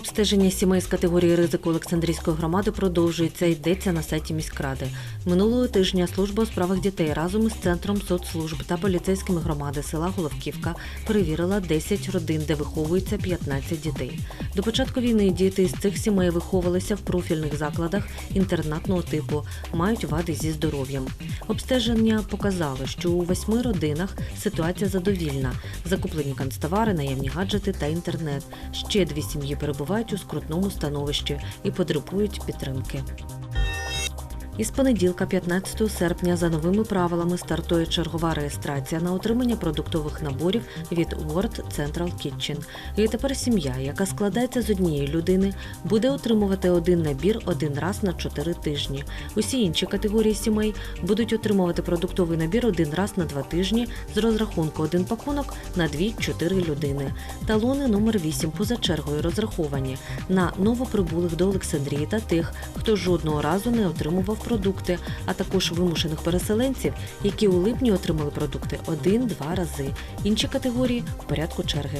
Обстеження сімей з категорії ризику Олександрійської громади продовжується. Йдеться на сайті міськради. Минулого тижня служба у справах дітей разом із центром соцслужб та поліцейськими громади села Головківка перевірила 10 родин, де виховується 15 дітей. До початку війни діти з цих сімей виховувалися в профільних закладах інтернатного типу, мають вади зі здоров'ям. Обстеження показало, що у восьми родинах ситуація задовільна. Закуплені канцтовари, наявні гаджети та інтернет. Ще дві сім'ї перебувають у скрутному становищі і потребують підтримки. Із понеділка, 15 серпня, за новими правилами стартує чергова реєстрація на отримання продуктових наборів від World Central Kitchen. І тепер сім'я, яка складається з однієї людини, буде отримувати один набір один раз на 4 тижні. Усі інші категорії сімей будуть отримувати продуктовий набір один раз на 2 тижні з розрахунку один пакунок на 2-4 людини. Талони номер 8 поза чергою розраховані на новоприбулих до Олександрії та тих, хто жодного разу не отримував продукти, а також вимушених переселенців, які у липні отримали продукти один-два рази. Інші категорії в порядку черги.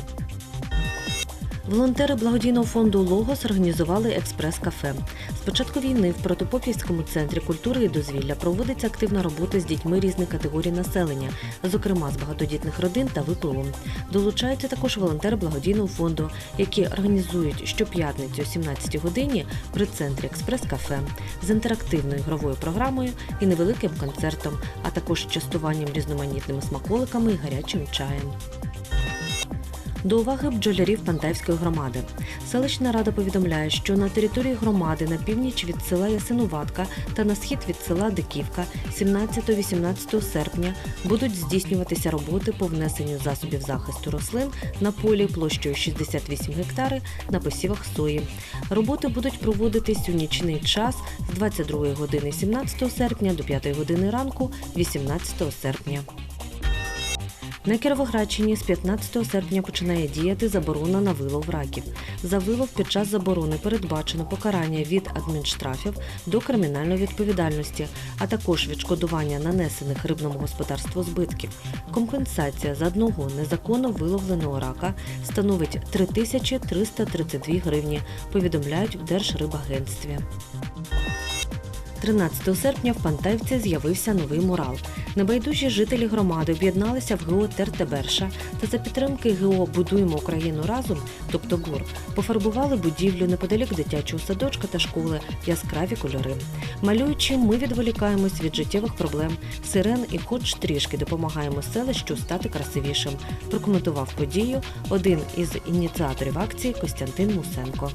Волонтери благодійного фонду Логос організували експрес-кафе. З початку війни в Протопопівському центрі культури і дозвілля проводиться активна робота з дітьми різних категорій населення, зокрема з багатодітних родин та ВПО. Долучаються також волонтери благодійного фонду, які організують щоп'ятницю о 17 годині при центрі експрес-кафе з інтерактивною ігровою програмою і невеликим концертом, а також частуванням різноманітними смаколиками і гарячим чаєм. До уваги бджолярів Пантаївської громади. Селищна рада повідомляє, що на території громади на північ від села Ясинуватка та на схід від села Диківка 17-18 серпня будуть здійснюватися роботи по внесенню засобів захисту рослин на полі площею 68 гектари на посівах сої. Роботи будуть проводитись у нічний час з 22 години 17 серпня до 5 години ранку 18 серпня. На Кіровоградщині з 15 серпня починає діяти заборона на вилов раків. За вилов під час заборони передбачено покарання від адмінштрафів до кримінальної відповідальності, а також відшкодування нанесених рибному господарству збитків. Компенсація за одного незаконно виловленого рака становить 3332 гривні, повідомляють в Держрибагентстві. 13 серпня в Пантаївці з'явився новий мурал. Небайдужі жителі громади об'єдналися в ГО Тертеберша та за підтримки ГО Будуємо Україну разом, тобто ГУР, пофарбували будівлю неподалік дитячого садочка та школи яскраві кольори. Малюючи, ми відволікаємось від життєвих проблем, сирен і хоч трішки допомагаємо селищу стати красивішим. Прокоментував подію один із ініціаторів акції Костянтин Мусенко.